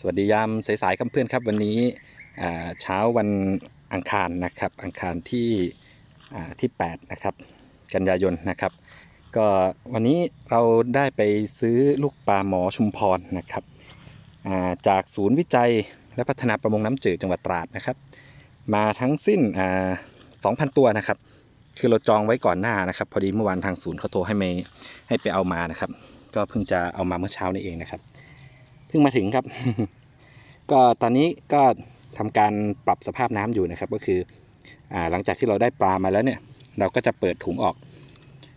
สวัสดียามสายๆครับเพื่อนครับวันนี้เช้าวันอังคารนะครับ อังคารที่ที่8นะครับกันยายนนะครับ ก็วันนี้เราได้ไปซื้อลูกปลาหมอชุมพรนะครับาจากศูนย์วิจัยและพัฒนาประมงน้ำจืดจังหวัดตราดนะครับ มาทั้งสิ้นอ่า2,000 ตัวนะครับ คือเราจองไว้ก่อนหน้านะครับ พอดีเมื่อวานทางศูนย์เขาโทรให้ไม่ให้ไปเอามานะครับ ก็เพิ่งจะเอามาเมื่อเช้านี้เองนะครับ เพิ่งมาถึงครับ ก็ตอนนี้ก็ทำการปรับสภาพน้ำอยู่นะครับ ก็คืออ่าหลังจากที่เราได้ปลามาแล้วเนี่ย เราก็จะเปิดถุงออก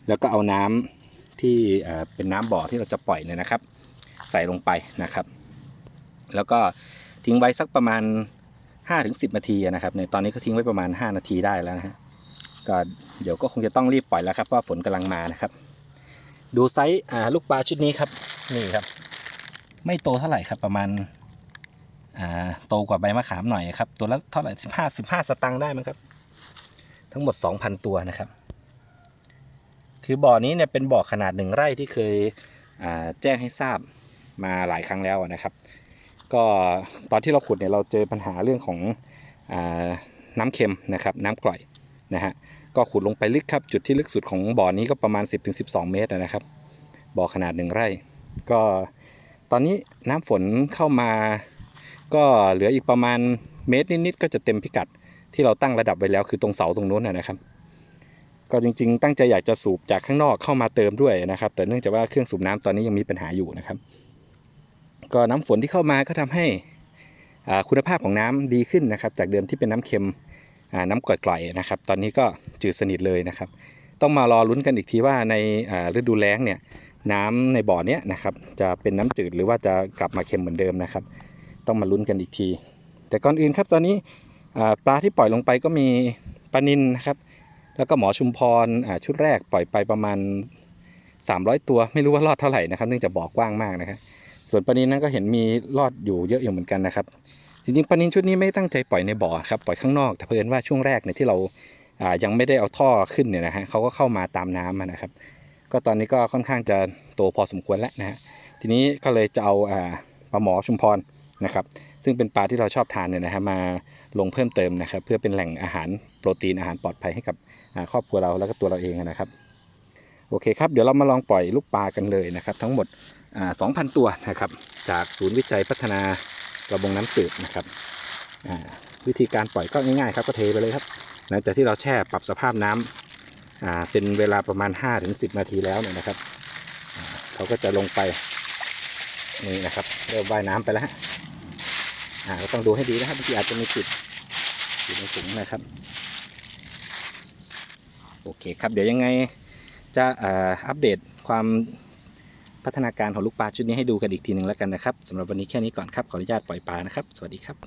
แล้วก็เอาน้ำที่เป็นน้ำบ่อที่เราจะปล่อยเนี่ยนะครับ ใส่ลงไปนะครับ แล้วก็ทิ้งไว้สักประมาณ5-10นาทีนะครับในตอนนี้ก็ทิ้งไว้ประมาณ 5 นาทีได้แล้วนะฮะก็เดี๋ยวก็คงจะต้องรีบปล่อยแล้วครับเพราะฝนกำลังมานะครับ ดูไซส์ลูกปลาชุดนี้ครับนี่ครับ ไม่โตเท่าไหร่ครับประมาณอ่าโตกว่าใบมะขามหน่อยครับ ตัวละเท่าไหร่สิบห้าสิบห้าสตังค์ได้มั้งครับ ทั้งหมดสองพันตัวนะครับ คือบ่อนี้เนี่ยเป็นบ่อขนาดหนึ่งไร่ที่เคยอ่าแจ้งให้ทราบมาหลายครั้งแล้วนะครับ ก็ตอนที่เราขุดเนี่ยเราเจอปัญหาเรื่องของอาน้ำเค็มนะครับ น้ำกร่อยนะฮะก็ขุดลงไปลึกครับ จุดที่ลึกสุดของบ่อนี้ก็ประมาณ 10-12 เมตรนะครับบ่อขนาดหนึ่งไร่ ก็ ตอนนี้น้ำฝนเข้ามา ก็เหลืออีกประมาณเมตรนิดๆก็จะเต็มพิกัดที่เราตั้งระดับไว้แล้วคือตรงเสาตรงนู้นนะครับ ก็จริงๆ ตั้งใจอยากจะสูบจากข้างนอกเข้ามาเติมด้วยนะครับ แต่เนื่องจากว่าเครื่องสูบน้ำตอนนี้ยังมีปัญหาอยู่นะครับ ก็น้ำฝนที่เข้ามาก็ทำให้อ่าคุณภาพของน้ำดีขึ้นนะครับ จากเดิมที่เป็นน้ำเค็มอ่าน้ำกร่อยๆนะครับ ตอนนี้ก็จืดสนิทเลยนะครับ ต้องมารอลุ้นกันอีกทีว่าในฤดูแล้งเนี่ย น้ำในบ่อเนี้ยนะครับ จะเป็นน้ำจืดหรือว่าจะกลับมาเค็มเหมือนเดิมนะครับ ต้องมาลุ้นกันอีกที แต่ก่อนอื่นครับตอนนี้ปลาที่ปล่อยลงไปก็มีปลานินนะครับ แล้วก็หมอชุมพรชุดแรกปล่อยไปประมาณ 300 ตัวไม่รู้ว่ารอดเท่าไหร่นะครับ เนื่องจากบ่อกว้างมากนะครับ ส่วนปลานินนั้นก็เห็นมีรอดอยู่เยอะอยู่เหมือนกันนะครับ จริงๆปลานินชุดนี้ไม่ตั้งใจปล่อยในบ่อครับปล่อยข้างนอกแต่เพิ่นว่าช่วงแรกเนี่ยที่เรายังไม่ได้เอาท่อขึ้นเนี่ยนะฮะเขาก็เข้ามาตามน้ำนะครับ ก็ตอนนี้ก็ค่อนข้างจะโตพอสมควรแล้วนะฮะทีนี้ก็เลยจะเอาปลาหมอชุมพรนะครับซึ่งเป็นปลาที่เราชอบทานเนี่ยนะฮะมาลงเพิ่มเติมนะครับ เพื่อเป็นแหล่งอาหารโปรตีนอาหารปลอดภัยให้กับครอบครัวเราแล้วก็ตัวเราเองนะครับโอเคครับเดี๋ยวเรามาลองปล่อยลูกปลากันเลยนะครับ ทั้งหมด 2,000 ตัวนะครับ จากศูนย์วิจัยพัฒนาประมงน้ำจืดนะครับวิธีการปล่อยก็ง่ายๆครับก็เทไปเลยครับหลังจากที่เราแช่ปรับสภาพน้ำอ่า เป็นเวลาประมาณ 5-10 นาทีแล้วเนี่ยนะครับเขาก็จะลงไปนี่นะครับเริ่มว่ายน้ำไปแล้วฮะอ่าก็ต้องดูให้ดีนะครับบางทีอาจจะมีติดอยู่ในถุงนะครับ โอเคครับ เดี๋ยวยังไงจะอัปเดตความพัฒนาการของลูกปลาชุดนี้ให้ดูกันอีกทีหนึ่งแล้วกันนะครับสำหรับวันนี้แค่นี้ก่อนครับ ขออนุญาตปล่อยปลานะครับ สวัสดีครับ